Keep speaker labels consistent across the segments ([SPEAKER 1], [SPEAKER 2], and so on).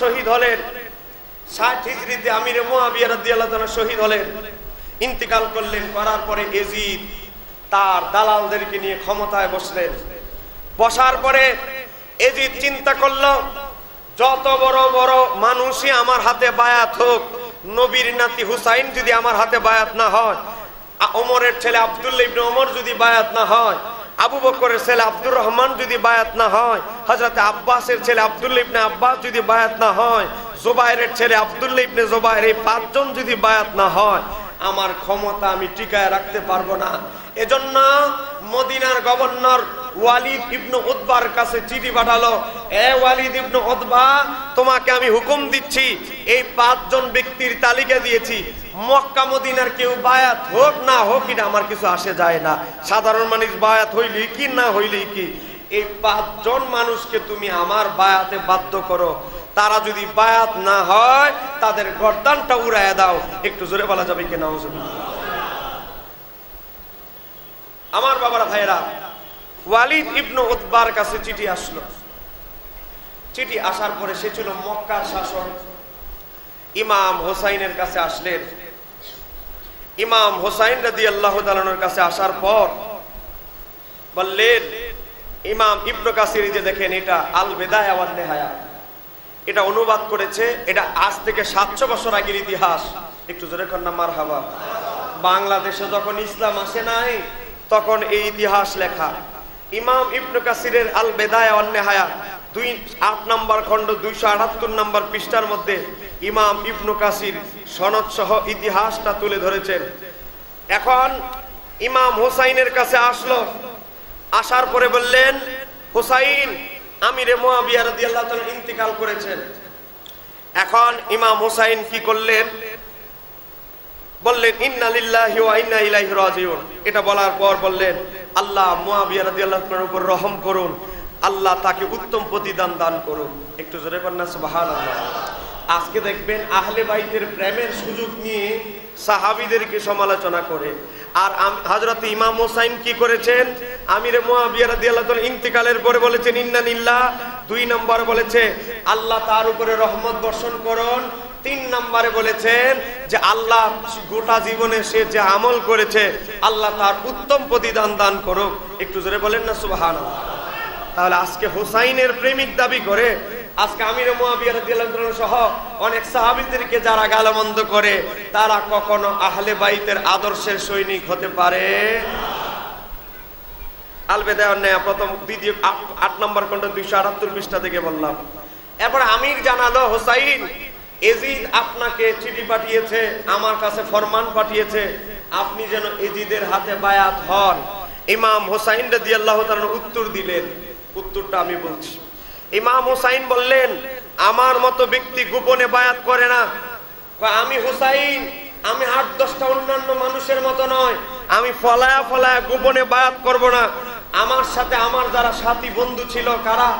[SPEAKER 1] শহীদ হলেন। ষাট হিজড়িতে আমির মুয়াবিয়া রাদিয়াল্লাহু তাআলা শহীদ হলেন। ইন্তিকাল করলেন, করার পরে এজিদ তার দালালদেরকে নিয়ে ক্ষমতায় বসলেন। বসার পরে এজিদ চিন্তা করল, যত বড় বড় মানুষই আমার হাতে বায়াত হোক, নবীর নাতি হুসাইন যদি আমার হাতে বায়াত না হয় ওমরের ছেলে আব্দুল্লাহ ইবনে ওমর যদি বায়াত না হয় আবু বকরের ছেলে আব্দুর রহমান যদি বায়াত না হয় হজরত আব্বাসের ছেলে আব্দুল ইবনে আব্বাস যদি বায়াত না হয়, জোবাইরের ছেলে আব্দুল ইবনে জোবাইর এই পাঁচজন যদি বায়াত না হয়, আমার ক্ষমতা আমি টিকায় রাখতে পারব না। এজন্য মদিনার গভর্নর ওয়ালিদ ইবনু উতবার কাছে চিঠি পাঠালো, এ ওয়ালিদ ইবনু উতবা, তোমাকে আমি হুকুম দিচ্ছি, এই পাঁচজন ব্যক্তির তালিকা দিয়েছি। মক্কা, মদিনার কেউ বায়াত হোক না হোক, এটা আমার কিছু আসে যায় না। সাধারণ মানুষ বায়াত হইলেই কি, না হইলেই কি? এই পাঁচজন মানুষকে তুমি আমার বায়াতে বাধ্য করো। তারা যদি বায়াত না হয়, তাদের গর্দানটা উড়ায় দাও। একটু জোরে বলা যাবে কি না আমার বাবার, ভাইয়েরা ওয়ালিদ ইবনু উতবার কাছে চিঠি আসলো। চিঠি আসার পরে সে ছিল মক্কার শাসক। ইমাম হোসাইনের কাছে আসলেন। ইমাম হোসাইন রাদি আল্লাহ কাছে আসার পর বললেন, ইমাম ইবনু কাসির যে দেখেন, এটা আল বেদায় আওয়ার নেহায়া এটা অনুবাদ করেছে, এটা আজ থেকে সাতশো বছর আগের ইতিহাস। একটু জোরে কন্যা মার হাবা বাংলাদেশে যখন ইসলাম আসে নাই, তখন এই ইতিহাস লেখা। ইমাম ইবনু কাসিরের আল বেদায় অন্যহায়া দুই, আট নম্বর খণ্ড, দুইশো আটাত্তর নম্বর পৃষ্ঠার মধ্যে ইমাম ইবনু কাসির সনদ সহ ইতিহাসটা তুলে ধরেছেন। এখন ইমাম হোসাইনের কাছে আসলো, আসার পরে বললেন, হোসাইন, আমিরে মুয়াবিয়া রাদিয়াল্লাহু তাআলা ইন্তিকাল করেছেন। এখন ইমাম হোসাইন কি করলেন বললেন, ইন্না লিল্লাহি ওয়া ইন্না ইলাইহি এটা বলার পর বললেন, আল্লাহ মুয়াবিয়া রাদিয়াল্লাহু তাআলার উপর রহম করুন। আল্লাহ তাকে উত্তম প্রতিদান দান করুন। একটু জোরে আজকে দেখবেন আহলে বাইতের প্রেমের সুযোগ নিয়ে সাহাবীদেরকে সমালোচনা করে। আর হযরত ইমাম হোসাইন কি করেছেন? আমির মুয়াবিয়া রাদিয়াল্লাহু তাআলা ইন্তিকালের পরে বলেছেন, ইন্না লিল্লাহ। দুই নম্বর বলেছে, আল্লাহ তার উপরে রহমত বর্ষণ করুন তিন নম্বরে বলেছেন যে আল্লাহ গোটা জীবনে সে যে আমল করেছে, আল্লাহ তার উত্তম প্রতিদান দান করুক। একটু জোরে বলেন না সুবাহান তাহলে আজকে হোসাইনের প্রেমিক দাবি করে, আজকে আমির সহ অনেক সাহাবীদেরকে যারা গালমন্দ করে, তারা কখনো আহলে বাইতের আদর্শের সৈনিক হতে পারে। আলবেদায় অন্যায়, প্রথম, দ্বিতীয় আট- নম্বর খণ্ড দুইশো আটাত্তর পৃষ্ঠা থেকে বললাম। এরপর আমির জানালো, হোসাইন এজিদ আপনাকে চিঠি পাঠিয়েছে, আমার কাছে ফরমান পাঠিয়েছে। আপনি যেন এজিদের হাতে বায়াত হন। ইমাম হোসাইন রাদি আল্লাহ উত্তর দিলেন। উত্তরটা আমি বলছি। ইমাম হোসাইন বললেন, আমার মতো ব্যক্তি গোপনে বায়াত করে না। আমি হুসাইন, আমি আট দশটা অন্যান্য মানুষের মতো নয়। আমি ফলায়া ফলায়া গোপনে বায়াত করব না। আমার সাথে আমার যারা সাথী বন্ধু ছিল, কারা?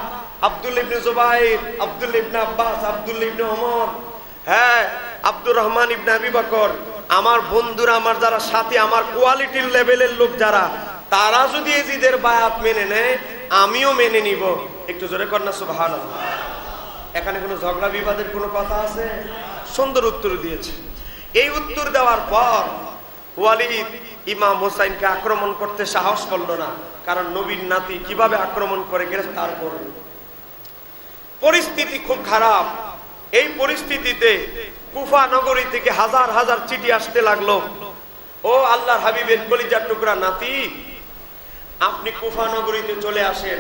[SPEAKER 1] আব্দুল ইবনে জুবাইর, আব্দুল ইবনে আব্বাস, আব্দুল ইবনে ওমর। হ্যাঁ আব্দুর রহমান ইবনে আবি বকর, আমার বন্ধুরা, আমার যারা সাথে, আমার কোয়ালিটির লেভেলের লোক যারা, তারা যদি এজিদের বায়াত মেনে নেয়, আমিও মেনে নিব। একটু জোরে কর না, সুবহানাল্লাহ। এখানে কোনো ঝগড়া, বিবাদের কোনো কথা আছে? সুন্দর উত্তর দিয়েছে। এই উত্তর দেওয়ার পর ওয়ালিদ ইমাম হোসাইনকে আক্রমণ করতে সাহস করল না, কারণ নবীন নাতি কীভাবে আক্রমণ করে গ্রেফতার করবে পরিস্থিতি খুব খারাপ। এই পরিস্থিতিতে কুফা নগরী থেকে হাজার হাজার চিঠি আসতে লাগল। ও আল্লাহর হাবিবের কলিজার টুকরা নাতি, আপনি কুফা নগরীতে চলে আসেন।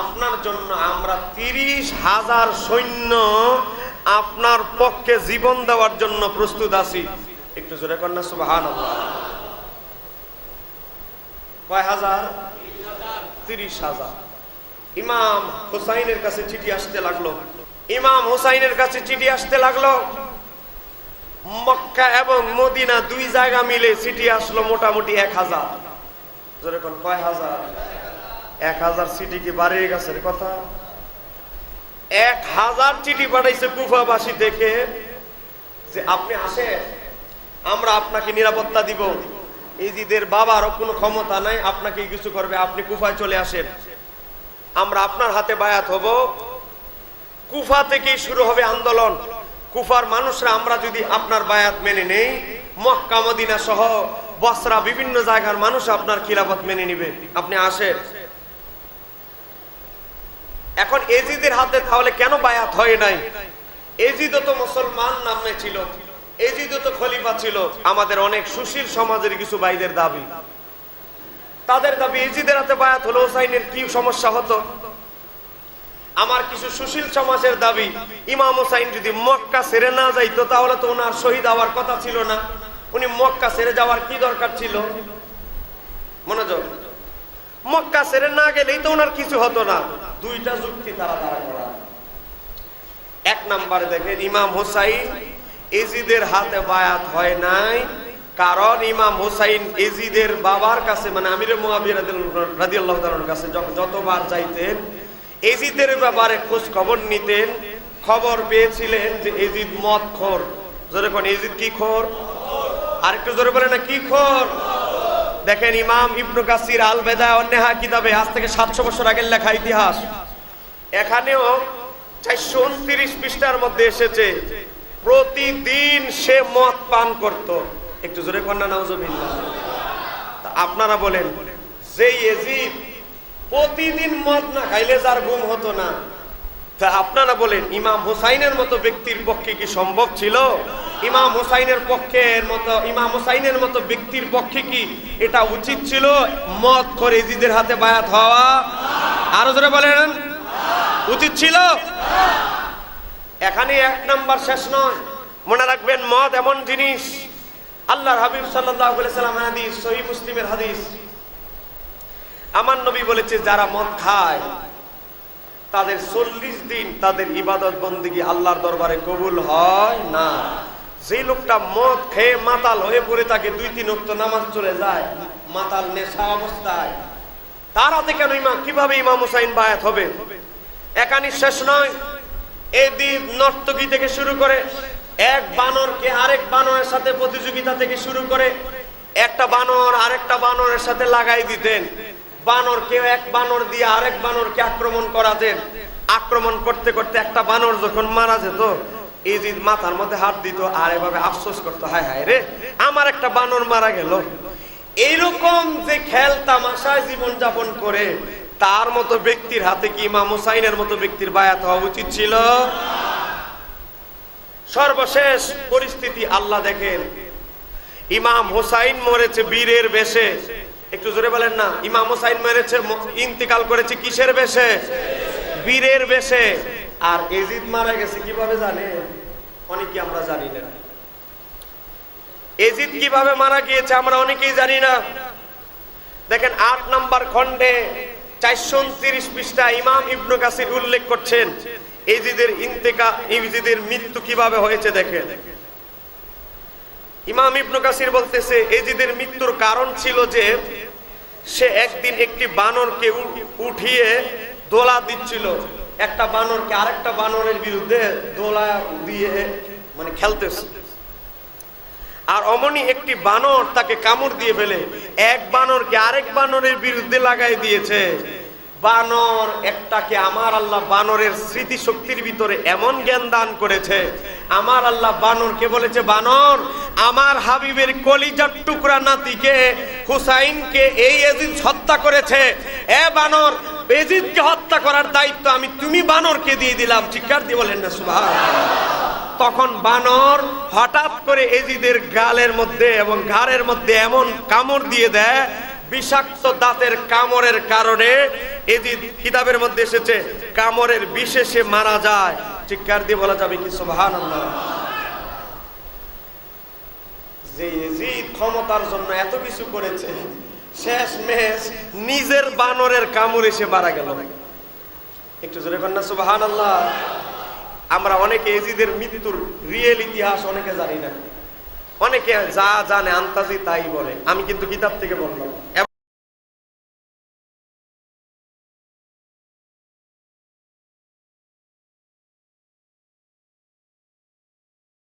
[SPEAKER 1] আপনার জন্য আমরা তিরিশ হাজার সৈন্য আপনার পক্ষে জীবন দেওয়ার জন্য প্রস্তুত আছি। একটু জোরে কন্যা সুবাহান কয় হাজার? তিরিশ হাজার। ইমাম হুসাইনের কাছে চিঠি আসতে লাগল। ইমাম হুসাইনের কাছে চিঠি আসতে লাগল। মক্কা এবং মদিনা দুই জায়গা মিলে চিঠি আসলো মোটামুটি এক হাজার। কয় হাজার? এক হাজার কি গেছে কথা? এক হাজার চিঠি যে আপনি আসেন, আমরা আপনাকে নিরাপত্তা দিব। ইজিদের কোনো ক্ষমতা নাই আপনাকে কিছু করবে, আপনি কুফায় চলে আসেন। আমরা আপনার হাতে বায়াত হব। কুফা থেকেই শুরু হবে আন্দোলন। কুফার মানুষরা, আমরা যদি আপনার বায়াত মেনে নেই, মক্কা, মদিনা সহ বসরা বিভিন্ন জায়গার মানুষ আপনার খিলাফত মেনে নিবে। আপনি আসেন। এখন এজিদের হাতে তাহলে কেন বায়াত হয় নাই? এজিদও তো মুসলমান নামে ছিল। এজিদও তো খলিফা ছিল। আমাদের অনেক সুশীল সমাজের কিছু ভাইদের দাবি। তাদের দাবি, এজিদের হাতে বায়াত হলো হোসাইনের কি সমস্যা হতো? আমার কিছু সুশীল সমাজের দাবি, ইমাম হোসাইন যদি মক্কা ছেড়ে না যাইতো, তাহলে তো ওনার শহীদ হওয়ার কথা ছিল না। উনি মক্কা ছেড়ে যাওয়ার কি দরকার ছিল? মনোযোগ। মক্কা ছেড়ে না গেলেই তো ওনার কিছু হতো না। দুইটা যুক্তি তারা তারা করা। এক নাম্বারে দেখেন, ইমাম হোসাইন এজিদের হাতে বায়াত হয় নাই, কারণ ইমাম হোসাইন এজিদের বাবার কাছে মানে আমির মুয়াবিয়া রাদিয়াল্লাহু তাআলার কাছে যতবার যাইতেন এজিদের ব্যাপারে খোঁজ খবর নিতেন। খবর পেয়েছিলেন যে এজিদ মদ খোর। জোরে কোন, এজিদ কি খোর? আরেকটু জোরে বলে না, কি খোর? দেখেন ইমাম ইবনু কাসির আল বেদায় অন্যহা কিতাবে আজ থেকে সাতশো বছর আগের লেখা ইতিহাস। এখানেও চারশো উনত্রিশ পৃষ্ঠার মধ্যে এসেছে, প্রতিদিন সে মদ পান করত। একটু জোরে কন্যা নাউজুবিল্লাহ। তা আপনারা বলেন, যেই এজিদ প্রতিদিন মদ না খাইলে যার ঘুম হতো না। তা আপনারা বলেন, ইমাম হুসাইনের মতো ব্যক্তির পক্ষে কি সম্ভব ছিল? ইমাম হুসাইনের পক্ষের মতো ইমাম হুসাইনের মতো ব্যক্তির পক্ষে কি এটা উচিত ছিল? মদ করে ইজিদের হাতে বায়াত হওয়া? আরও জোরে বলেন। উচিত ছিল? এখানে এক নাম্বার শেষ নয়। মনে রাখবেন, মদ এমন জিনিস। আল্লাহর হাবিব আলাইহি সাল্লাম হাদিস, সহিহ মুসলিমের হাদিস। আমার নবী বলেছে, যারা মদ খায়, তাদের চল্লিশ দিন তাদের ইবাদত বন্দিগি আল্লাহর দরবারে কবুল হয় না। যে লোকটা মদ খেয়ে মাতাল হয়ে পড়ে থাকে, দুই তিন অক্ত নামাজ চলে যায়, মাতাল নেশা অবস্থায়। তার হাতে কেন ইমাম? কীভাবে ইমাম হুসাইন বায়াত হবে? একানি শেষ নয়। এই দ্বীপ নর্তকী থেকে শুরু করে, এক বানরকে আরেক বানরের সাথে প্রতিযোগিতা থেকে শুরু করে, একটা বানর আরেকটা বানরের সাথে লাগাই দিতেন। বানর কেউ এক বানর দিয়ে আরেক বানরকে আক্রমণ করাতেন আক্রমণ করতে করতে একটা বানর যখন মারা যেত যে মাথার মধ্যে হাত দিত, আর এভাবে আফসোস করতো, হায় হায় রে, আমার একটা বানর মারা গেল। এইরকম যে খেল তামাশায় জীবন যাপন করে, তার মতো ব্যক্তির হাতে কি ইমাম হুসাইনের মতো ব্যক্তির বায়াত হওয়া উচিত ছিল? সর্বশেষ পরিস্থিতি আল্লাহ দেখেন। ইমাম হোসাইন মরেছে বীরের বেশে। একটু জোরে বলেন না। ইমাম হোসাইন মরেছে ইন্তিকাল করেছে কিসের বেশে? বীরের বেশে। আর এজিদ মারা গেছে কীভাবে জানে? অনেকে আমরা জানি না। এজিদ কীভাবে মারা গিয়েছে আমরা অনেকেই জানি না। দেখেন, আট নাম্বার খণ্ডে চারশো উনত্রিশ পৃষ্ঠা ইমাম ইবনু কাসির উল্লেখ করছেন, এজিদের ইন্তেকা ইজিদের মৃত্যু কীভাবে হয়েছে দেখেন। ইমাম ইবনু কাসির বলতেছে, এজিদের মৃত্যুর কারণ ছিল যে সে একদিন একটি বানরকে উঠিয়ে দোলা দিচ্ছিল। একটা বানরকে আরেকটা বানরের বিরুদ্ধে দোলা দিয়ে মানে খেলতেছে। আর অমনি একটি বানর তাকে কামড় দিয়ে ফেলে। এক বানরকে আরেক বানরের বিরুদ্ধে লাগাই দিয়েছে। বানর একটাকে আমার আল্লাহ বানরের স্মৃতি শক্তির ভিতরে এমন জ্ঞান দান করেছে। আমার আল্লাহ বানরকে বলেছে, বানর আমার হাবিবের কলিজার টুকরা নাতিকে হুসাইনকে এই এজিদ হত্যা করেছে। এ বানর এজিদকে হত্যা করার দায়িত্ব আমি তুমি বানরকে দিয়ে দিলাম। চিৎকার দিয়ে বলেন না সুভাষ তখন বানর হঠাৎ করে এজিদের গালের মধ্যে এবং ঘাড়ের মধ্যে এমন কামড় দিয়ে দেয়, বিষাক্ত দাঁতের কামড়ের কারণে এজিদ কিতাবের মধ্যে এসেছে, কামড়ের বিশেষে মারা যায়। চিৎকার দিয়ে বলা যাবে কি সুবহান যে এজিদ ক্ষমতার জন্য এত কিছু করেছে শেষ মেশ নিজের বানরের কামড় এসে মারা গেল। একটু জোরে কন্যা সুবাহান আল্লাহ আমরা অনেকে এজিদের মৃত্যুর রিয়েল ইতিহাস অনেকে জানি না। অনেকে যা জানে আন্তাজি তাই বলে। আমি কিন্তু কিতাব থেকে বললাম।